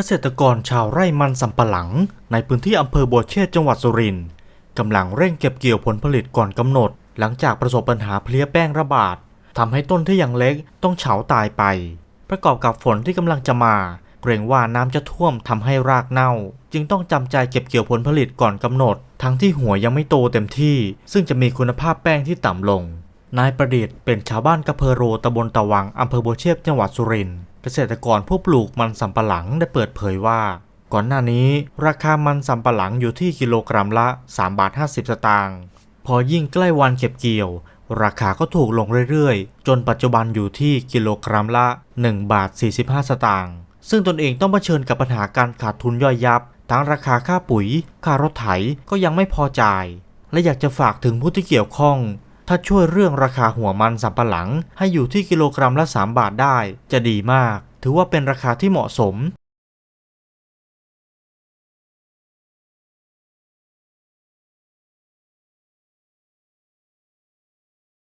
เกษตรกรชาวไร่มันสำปะหลัง ในพื้นที่อำเภอบัวเชษจังหวัดสุรินทร์กำลังเร่งเก็บเกี่ยวผลผลิตก่อนกำหนด หลังจากประสบปัญหาเพลี้ยแป้งระบาดทำให้ต้นที่ยังเล็กต้องเฉาตายไป ประกอบกับฝนที่กำลังจะมา เกรงว่าน้ำจะท่วมทำให้รากเน่า จึงต้องจำใจเก็บเกี่ยวผลผลิตก่อนกำหนด ทั้งที่หัวยังไม่โตเต็มที่ ซึ่งจะมีคุณภาพแป้งที่ต่ำลงนายประดิษฐ์เป็นชาวบ้านกระเพอโรตำบลตะวังอำเภอบัวเชษจังหวัดสุรินทร์ เกษตรกรผู้ปลูกมันสำปะหลังได้เปิดเผยว่า ก่อนหน้านี้ราคามันสำปะหลังอยู่ที่กิโลกรัมละ3บาท50 สตางค์พอยิ่งใกล้วันเก็บเกี่ยว ราคาก็ถูกลงเรื่อยๆ จนปัจจุบันอยู่ที่กิโลกรัมละ1บาท45 สตางค์ซึ่งตนเองต้องเผชิญกับปัญหาการขาดทุนย่อยยับ ทั้งราคาค่าปุ๋ย ค่ารถไถก็ยังไม่พอจ่าย และอยากจะฝากถึงผู้ที่เกี่ยวข้อง ถ้าช่วยเรื่องราคาหัวมันสัมปะหลัง ให้อยู่ที่กิโลกรัมละ 3 บาทได้จะดีมาก ถือว่าเป็นราคาที่เหมาะสม